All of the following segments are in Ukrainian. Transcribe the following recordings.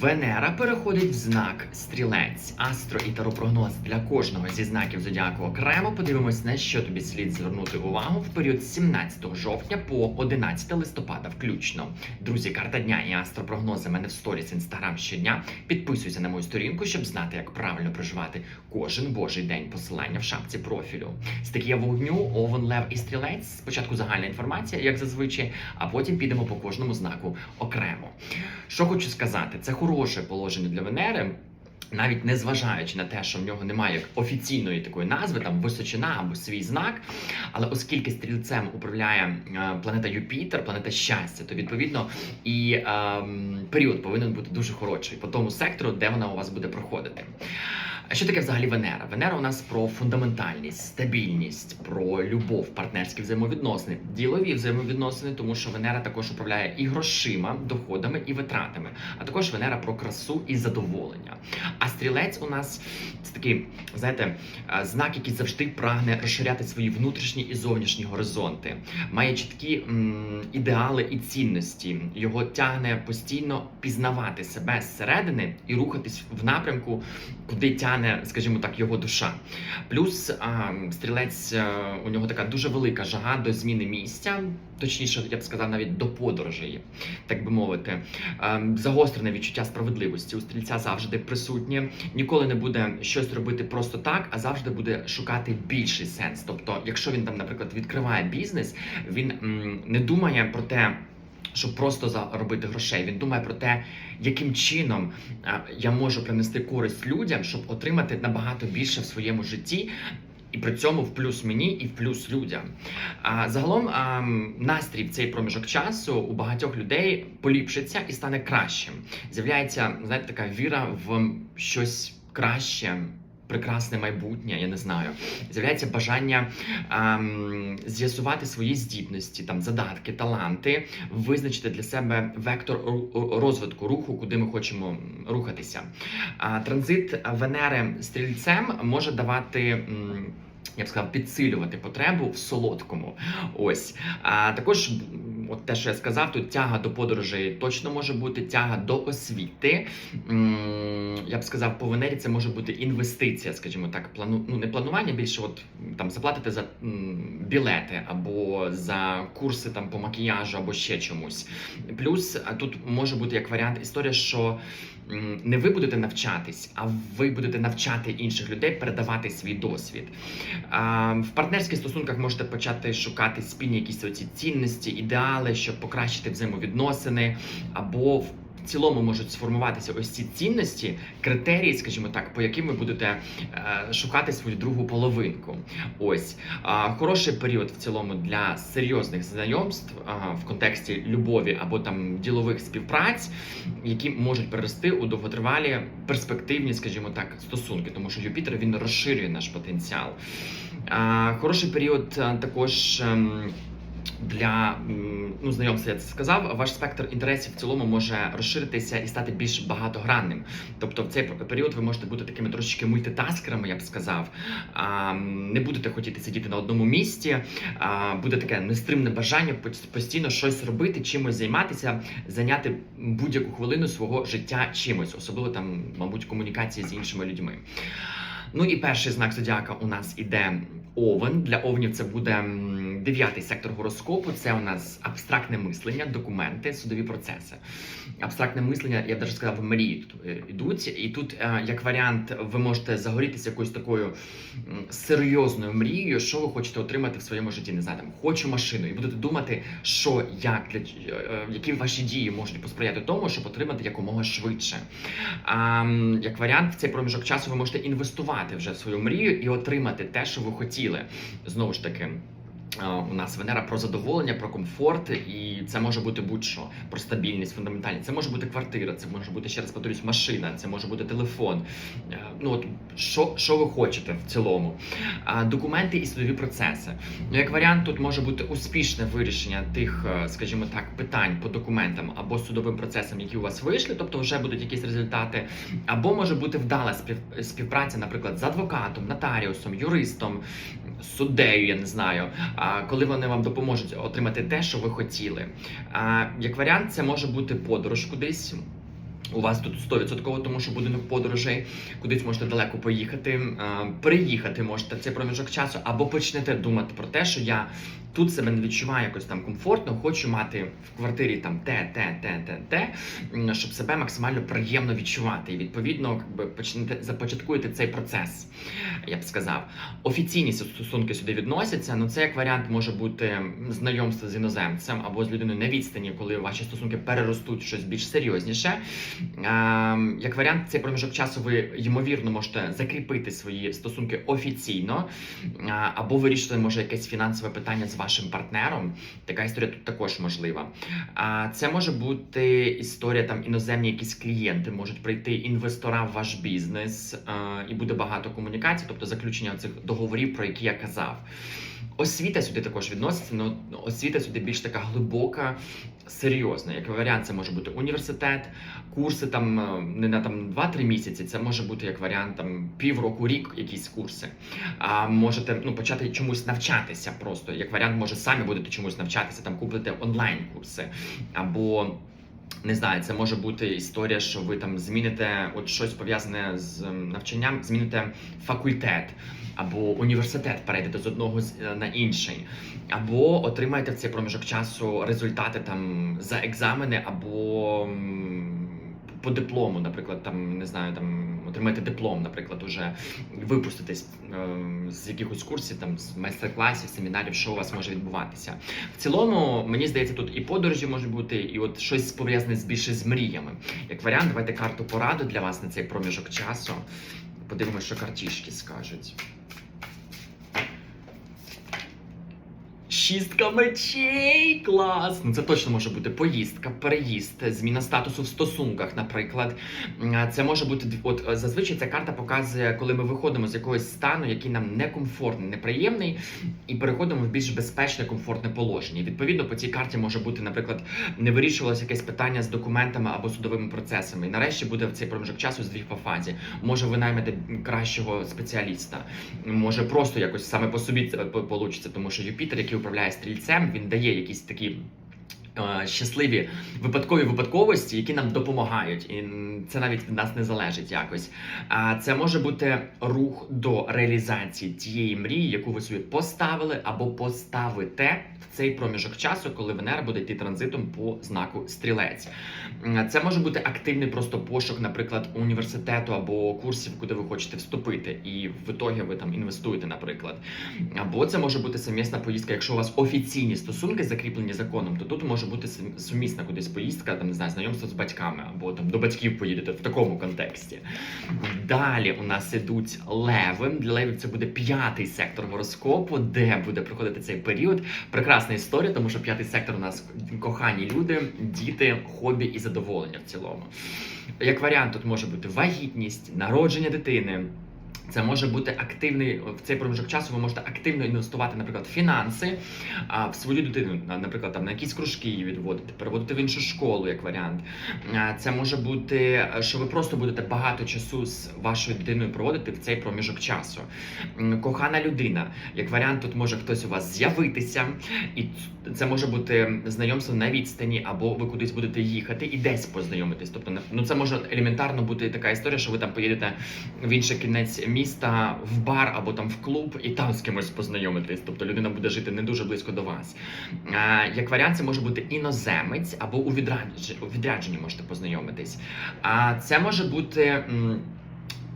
Венера переходить в знак стрілець, астро і таропрогноз для кожного зі знаків зодіаку окремо. Подивимось, на що тобі слід звернути увагу в період з 17 жовтня по 11 листопада, включно. Друзі, карта дня і астропрогнози мене в сторіс інстаграм щодня. Підписуйся на мою сторінку, щоб знати, як правильно проживати кожен божий день. Посилання в шапці профілю. Стихія вогню, овен, лев і стрілець. Спочатку загальна інформація, як зазвичай, а потім підемо по кожному знаку окремо. Що хочу сказати, це хороше положення для Венери. Навіть не зважаючи на те, що в нього немає офіційної такої назви, там височина або свій знак. Але оскільки стрільцем управляє е, планета Юпітер, планета щастя, то відповідно і е, період повинен бути дуже хороший по тому сектору, де вона у вас буде проходити. А що таке взагалі Венера? Венера у нас про фундаментальність, стабільність, про любов, партнерські взаємовідносини, ділові взаємовідносини, тому що Венера також управляє і грошима, доходами, і витратами, а також Венера про красу і задоволення. А стрілець у нас це такий, знаєте, знак, який завжди прагне розширяти свої внутрішні і зовнішні горизонти, має чіткі м, ідеали і цінності. Його тягне постійно пізнавати себе зсередини і рухатись в напрямку, куди тягне, скажімо так, його душа. Плюс а, стрілець е, у нього така дуже велика жага до зміни місця, точніше, я б сказав, навіть до подорожей, так би мовити. Е, Загострене відчуття справедливості у стрільця завжди присутнє. Ніколи не буде щось робити просто так, а завжди буде шукати більший сенс. Тобто, якщо він там, наприклад, відкриває бізнес, він м, не думає про те. Щоб просто заробити грошей, він думає про те, яким чином е, я можу принести користь людям, щоб отримати набагато більше в своєму житті, і при цьому в плюс мені і в плюс людям. А загалом а, настрій в цей проміжок часу у багатьох людей поліпшиться і стане кращим. З'являється знаєте, така віра в щось краще. Прекрасне майбутнє, я не знаю. З'являється бажання ем, з'ясувати свої здібності, там задатки, таланти, визначити для себе вектор розвитку руху, куди ми хочемо рухатися. Транзит Венери стрільцем може давати. Я б сказав, підсилювати потребу в солодкому. Ось. А також, от те, що я сказав, тут тяга до подорожей точно може бути, тяга до освіти. Я б сказав, по Венері це може бути інвестиція, скажімо так, плану, ну не планування, більше от там заплатити за білети або за курси там по макіяжу, або ще чомусь. Плюс тут може бути як варіант історія, що не ви будете навчатись, а ви будете навчати інших людей передавати свій досвід. В партнерських стосунках можете почати шукати спільні якісь оці цінності, ідеали, щоб покращити взаємовідносини, або в цілому можуть сформуватися ось ці цінності, критерії, скажімо так, по яким ви будете е, шукати свою другу половинку. Ось хороший період в цілому для серйозних знайомств в контексті любові або там ділових співпраць, які можуть перерости у довготривалі перспективні, скажімо так, стосунки, тому що Юпітер він розширює наш потенціал. Хороший період а, також. Для ну, знайомства я це сказав, ваш спектр інтересів в цілому може розширитися і стати більш багатогранним. Тобто, в цей період ви можете бути такими трошечки мультитаскерами, я б сказав. Не будете хотіти сидіти на одному місці, буде таке нестримне бажання постійно щось робити, чимось займатися, зайняти будь-яку хвилину свого життя чимось, особливо там, мабуть, комунікації з іншими людьми. Ну і перший знак зодіака у нас іде Овен. Для овнів це буде дев'ятий сектор гороскопу. Це у нас абстрактне мислення, документи, судові процеси. Абстрактне мислення, я б навіть сказав, мрії тут е, йдуть. І тут, е, як варіант, ви можете загорітися якоюсь такою серйозною мрією, що ви хочете отримати в своєму житті. Не знаю, там хочу машину, і будете думати, що як для е, які ваші дії можуть посприяти тому, щоб отримати якомога швидше. А, як варіант, в цей проміжок часу ви можете інвестувати вже в свою мрію і отримати те, що ви хотіли. Знову ж таки. У нас Венера про задоволення, про комфорт, і це може бути будь-що про стабільність, фундаментальність. Це може бути квартира, це може бути ще раз повторюсь, машина, це може бути телефон. Е, Ну от що, що ви хочете в цілому? Документи і судові процеси. Ну, як варіант, тут може бути успішне вирішення тих, е, скажімо так, питань по документам або судовим процесам, які у вас вийшли, тобто вже будуть якісь результати, або може бути вдала спів- співпраця, наприклад, з адвокатом, нотаріусом, юристом, суддею, я не знаю, коли вони вам допоможуть отримати те, що ви хотіли. Як варіант, це може бути подорож кудись. У вас тут 100%, тому що будинок подорожей, кудись можете далеко поїхати, приїхати можете цей проміжок часу, або почнете думати про те, що я тут себе не відчуваю якось там комфортно, хочу мати в квартирі там те, те, те, те, те, щоб себе максимально приємно відчувати. І відповідно якби, почнете започаткуєте цей процес, я б сказав. Офіційні стосунки сюди відносяться. Ну це як варіант може бути знайомство з іноземцем або з людиною на відстані, коли ваші стосунки переростуть в щось більш серйозніше. Ем, Як варіант, цей проміжок часу ви ймовірно можете закріпити свої стосунки офіційно, або вирішити може якесь фінансове питання з вашим партнером. Така історія тут також можлива. А це може бути історія там іноземні якісь клієнти можуть прийти інвестора в ваш бізнес, і буде багато комунікацій, тобто заключення цих договорів, про які я казав. Освіта сюди також відноситься, але освіта сюди більш така глибока, серйозна. Як варіант, це може бути університет, курси там е, не на там 2-3 місяці. Це може бути як варіант там півроку, рік, якісь курси. А можете ну почати чомусь навчатися просто. Як варіант, може самі будете чомусь навчатися, там купите онлайн курси або. Не знаю, це може бути історія, що ви там зміните от щось пов'язане з ем, навчанням, зміните факультет або університет, перейдете з одного е, на інший, або отримаєте в цей проміжок часу результати там за екзамени, або по диплому, наприклад, там не знаю, там отримаєте диплом, наприклад, уже випуститесь ем, з якихось курсів, там з майстер-класів, семінарів, що у вас може відбуватися. В цілому, мені здається, тут і подорожі можуть бути, і от щось пов'язане з більше з мріями. Як варіант, давайте карту пораду для вас на цей проміжок часу. Подивимося, що картішки скажуть. Шістка мечей! Клас! Ну це точно може бути поїздка, переїзд, зміна статусу в стосунках, наприклад. Це може бути от е, зазвичай ця карта показує, коли ми виходимо з якогось стану, який нам некомфортний, неприємний, і переходимо в більш безпечне, комфортне положення. Відповідно, по цій карті може бути, наприклад, не вирішувалося якесь питання з документами або судовими процесами. І нарешті буде в цей проміжок часу здвіг по фазі. Може, ви наймете кращого спеціаліста, може просто якось саме по собі це получиться, тому що Юпітер, який управляє стрільцем, він дає якісь такі. Е, Щасливі випадкові випадковості, які нам допомагають, і це навіть від нас не залежить якось. А це може бути рух до реалізації тієї мрії, яку ви собі поставили або поставите в цей проміжок часу, коли Венера буде йти транзитом по знаку стрілець. Це може бути активний просто пошук, наприклад, університету або курсів, куди ви хочете вступити, і в ітогі ви там інвестуєте, наприклад. Або це може бути сумісна поїздка, якщо у вас офіційні стосунки закріплені законом, то тут може бути сумісна кудись поїздка, там не знаю, знайомство з батьками, або там до батьків поїдете в такому контексті. Далі у нас ідуть леви. Для левів це буде п'ятий сектор гороскопу, де буде проходити цей період. Прекрасна історія, тому що п'ятий сектор у нас кохані люди, діти, хобі і задоволення в цілому. Як варіант, тут може бути вагітність, народження дитини. Це може бути активний в цей проміжок часу. Ви можете активно інвестувати, наприклад, фінанси а, в свою дитину, наприклад, там на якісь кружки її відводити, переводити в іншу школу, як варіант. А, Це може бути, що ви просто будете багато часу з вашою дитиною проводити в цей проміжок часу. Кохана людина, як варіант, тут може хтось у вас з'явитися, і це може бути знайомство на відстані, або ви кудись будете їхати і десь познайомитись. Тобто, ну це може елементарно бути така історія, що ви там поїдете в інший кінець міста в бар або там в клуб, і там з кимось познайомитись. Тобто людина буде жити не дуже близько до вас. А, Як варіант, це може бути іноземець або у відрядженні, можете познайомитись. А це може бути.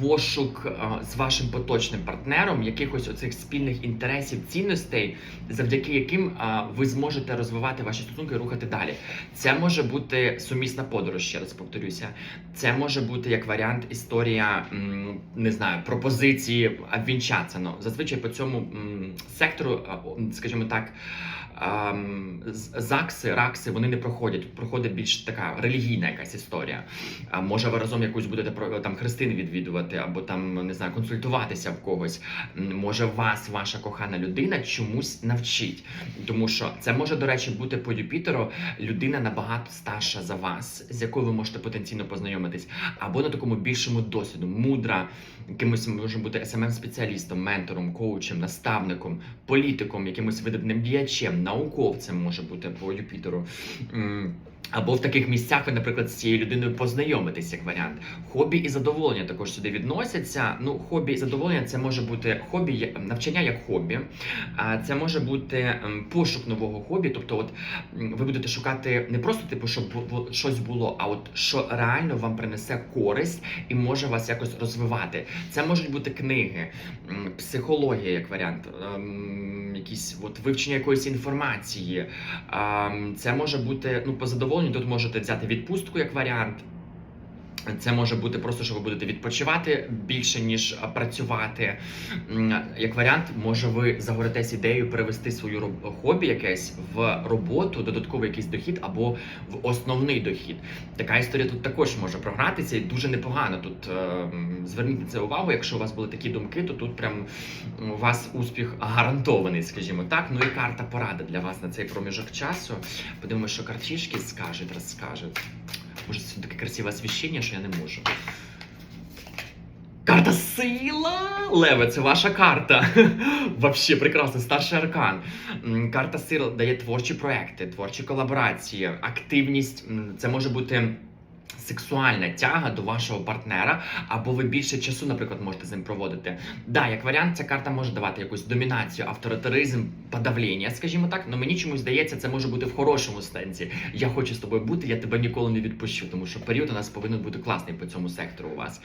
Пошук з вашим поточним партнером якихось оцих спільних інтересів, цінностей, завдяки яким ви зможете розвивати ваші стосунки і рухати далі. Це може бути сумісна подорож, ще раз повторюся. Це може бути як варіант історія, не знаю, пропозиції обвінчатися. Ну, зазвичай по цьому сектору, скажімо так. Ам, з- РАКСи вони не проходять. Проходить більш така релігійна якась історія. А може ви разом якусь будете там хрестини відвідувати, або там не знаю, консультуватися в когось. Може вас, ваша кохана людина чомусь навчить. Тому що це може, до речі, бути по Юпітеру людина набагато старша за вас, з якою ви можете потенційно познайомитись, або на такому більшому досвіду, мудра, якимось може бути смм спеціалістом ментором, коучем, наставником, політиком, якимось видатним діячем, науковцем може бути по Юпітеру. Або в таких місцях ви, наприклад, з цією людиною познайомитесь як варіант. Хобі і задоволення також сюди відносяться. Ну, хобі і задоволення це може бути хобі, навчання як хобі, а це може бути пошук нового хобі. Тобто, от ви будете шукати не просто типу, щоб щось було, а от що реально вам принесе користь і може вас якось розвивати. Це можуть бути книги, психологія як варіант, ем, якісь от вивчення якоїсь інформації. Це може бути ну по задоволенню. Тут можете взяти відпустку як варіант. Це може бути просто, що ви будете відпочивати більше ніж працювати. Як варіант, може ви загоритесь ідеєю перевести свою хобі якесь в роботу, додатковий якийсь дохід або в основний дохід. Така історія тут також може програтися і дуже непогано. Тут е, зверніть на це увагу. Якщо у вас були такі думки, то тут прям у вас успіх гарантований, скажімо так. Ну і карта порада для вас на цей проміжок часу. Подивимося, що картішки скажуть, розкажуть. Може, це таке красиве освіщення, що я не можу. Карта сила! Леве, це ваша карта. Вообще прекрасно, старший аркан. Карта сила дає творчі проекти, творчі колаборації, активність. Це може бути. Сексуальна тяга до вашого партнера, або ви більше часу, наприклад, можете з ним проводити. Да, як варіант, ця карта може давати якусь домінацію, авторитаризм, подавлення, скажімо так. але мені чомусь здається, це може бути в хорошому сенсі. Я хочу з тобою бути, я тебе ніколи не відпущу, тому що період у нас повинен бути класний по цьому сектору. У вас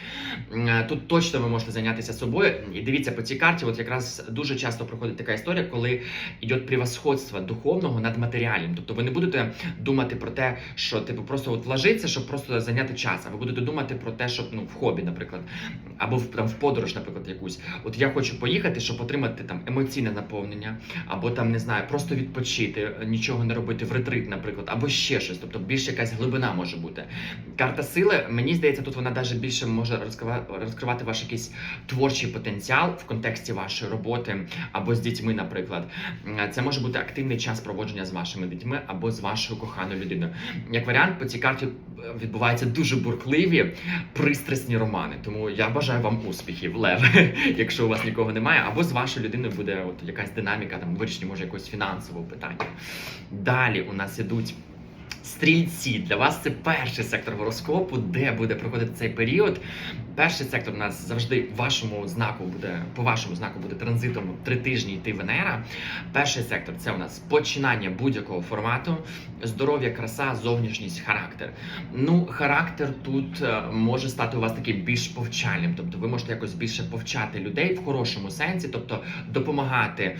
е, тут точно ви можете зайнятися собою. І дивіться по цій карті, от якраз дуже часто проходить така історія, коли йде превосходство духовного над матеріальним. Тобто ви не будете думати про те, що типу просто от вложиться, щоб просто зайняти час. А ви будете думати про те, щоб ну в хобі, наприклад, або в там в подорож, наприклад, якусь. От я хочу поїхати, щоб отримати там емоційне наповнення, або там не знаю, просто відпочити, нічого не робити в ретрит, наприклад, або ще щось. Тобто більш якась глибина може бути. Карта сили, мені здається, тут вона навіть більше може розкривати, ваш якийсь творчий потенціал в контексті вашої роботи або з дітьми, наприклад. Це може бути активний час проводження з вашими дітьми або з вашою коханою людиною. Як варіант, по цій карті е, відбуваються дуже бурхливі, пристрасні романи. Тому я бажаю вам успіхів, Лев, якщо у вас нікого немає, або з вашою людиною буде от якась динаміка, там вирішення може якогось фінансового питання. Далі у нас ідуть. Стрільці для вас це перший сектор гороскопу, де буде проходити цей період. Перший сектор у нас завжди вашому знаку буде по вашому знаку буде транзитом три тижні йти Венера. Перший сектор це у нас починання будь-якого формату, здоров'я, краса, зовнішність, характер. Ну, характер тут е, може стати у вас таким більш повчальним, тобто ви можете якось більше повчати людей в хорошому сенсі, тобто допомагати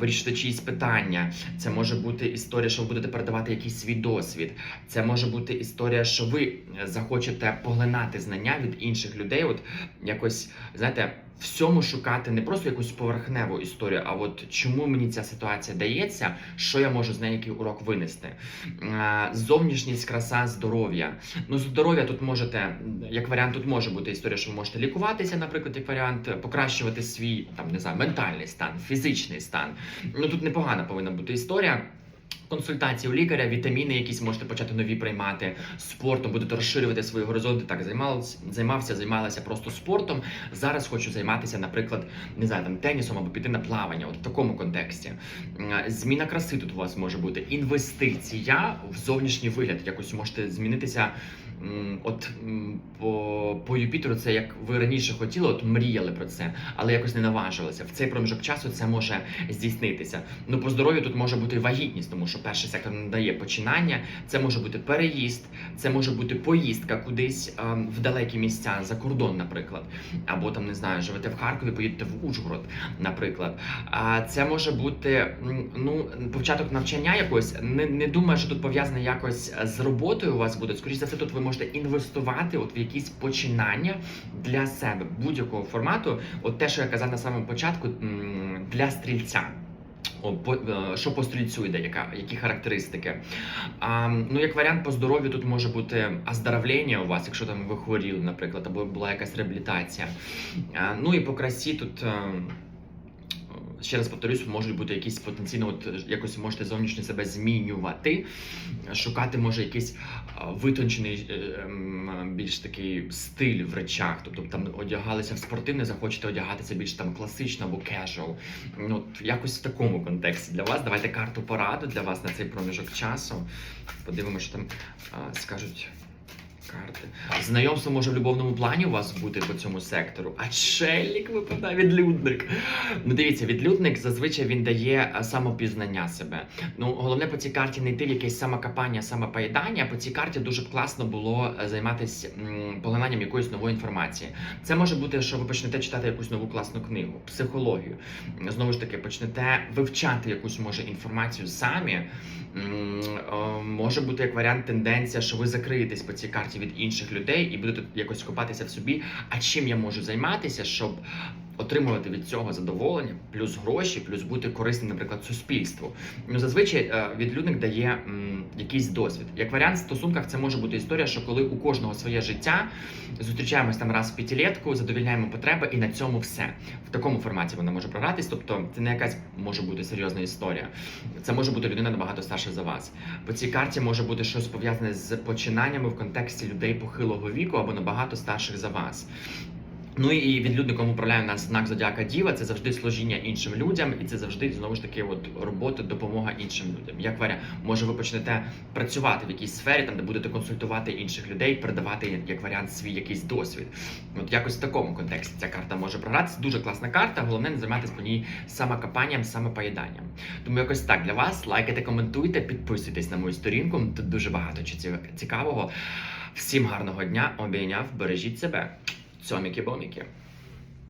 вирішити чиїсь питання. Це може бути історія, що ви будете передавати якийсь свій досвід. Це може бути історія, що ви е, захочете поглинати знання від інших людей. От якось знаєте. Всьому шукати не просто якусь поверхневу історію, а от чому мені ця ситуація дається, що я можу з неї який урок винести. Е, Зовнішність, краса, здоров'я. Ну, здоров'я тут можете, як варіант, тут може бути історія, що ви можете лікуватися, наприклад, як варіант, покращувати свій там не знаю, ментальний стан, фізичний стан. Ну тут непогана повинна бути історія. Консультації у лікаря, вітаміни якісь можете почати нові приймати спортом, будете розширювати свої горизонти. Так займався, займався, займалася просто спортом. Зараз хочу займатися, наприклад, не знаю, там тенісом або піти на плавання. От в такому контексті. Зміна краси тут у вас може бути. Інвестиція в зовнішній вигляд. Якось можете змінитися. От по, по Юпітеру, це як ви раніше хотіли, от мріяли про це, але якось не наважилися. В цей проміжок часу це може здійснитися. Ну, по здоров'ю тут може бути вагітність, тому що перший сектор надає починання. Це може бути переїзд, це може бути поїздка кудись ем, в далекі місця за кордон, наприклад, або там не знаю, живете в Харкові, поїдете в Ужгород, наприклад. А це може бути ну початок навчання якось. Не, не думаю, що тут пов'язане якось з роботою. У вас буде. Скоріше за все, тут ви можете інвестувати от в якісь починання для себе будь-якого формату. От те, що я казав на самому початку, для стрільця. Е, що по стрільцю йде, яка, які характеристики? А, ну, як варіант по здоров'ю тут може бути оздоровлення у вас, якщо там ви хворіли, наприклад, або була якась реабілітація. А, ну і по красі тут. Ще раз повторюсь, можуть бути якісь потенційно, от е, якось можете зовнішньо себе змінювати, шукати може якийсь витончений, е, ем, більш такий стиль в речах. Тобто там одягалися в спортивне, захочете одягатися більш там класично або casual. Ну, от якось в такому контексті для вас. Давайте карту пораду для вас на цей проміжок часу. Подивимося, що там скажуть. Карти. Знайомство може в любовному плані у вас бути по цьому сектору. А челік випадає відлюдник. Ну дивіться, відлюдник зазвичай він дає самопізнання себе. Ну головне по цій карті не йти в якесь самокопання, самопоїдання. По цій карті дуже б класно було е, займатися поглинанням якоїсь нової інформації. Це може бути, що ви почнете читати якусь нову класну книгу, психологію. Знову ж таки, почнете вивчати якусь може інформацію самі. Може бути як варіант тенденція, що ви закриєтесь по цій карті від інших людей і будете якось копатися в собі. А чим я можу займатися, щоб отримувати від цього задоволення, плюс гроші, плюс бути корисним, наприклад, суспільству. Ну зазвичай е, відлюдник дає м, якийсь досвід. Як варіант в стосунках, це може бути історія, що коли у кожного своє життя зустрічаємось там раз в п'ятилетку, задовільняємо потреби, і на цьому все. В такому форматі вона може програтись. Тобто це не якась може бути серйозна історія. Це може бути людина набагато старша за вас. По цій карті може бути щось пов'язане з починаннями в контексті людей похилого віку або набагато старших за вас. Ну і відлюдником управляє нас знак Зодіака Діва. Це завжди служіння іншим людям, і це завжди знову ж таки от робота, допомога іншим людям. Як варіант, може ви почнете працювати в якійсь сфері, там де будете консультувати інших людей, передавати як варіант свій якийсь досвід. От якось в такому контексті ця карта може програтися. Дуже класна карта. Головне не займатися по ній самокопанням, самопоїданням. Тому якось так для вас. Лайкайте, коментуйте, підписуйтесь на мою сторінку. Тут дуже багато чого цікавого. Всім гарного дня, обійняв, бережіть себе. Цьоміки-боміки.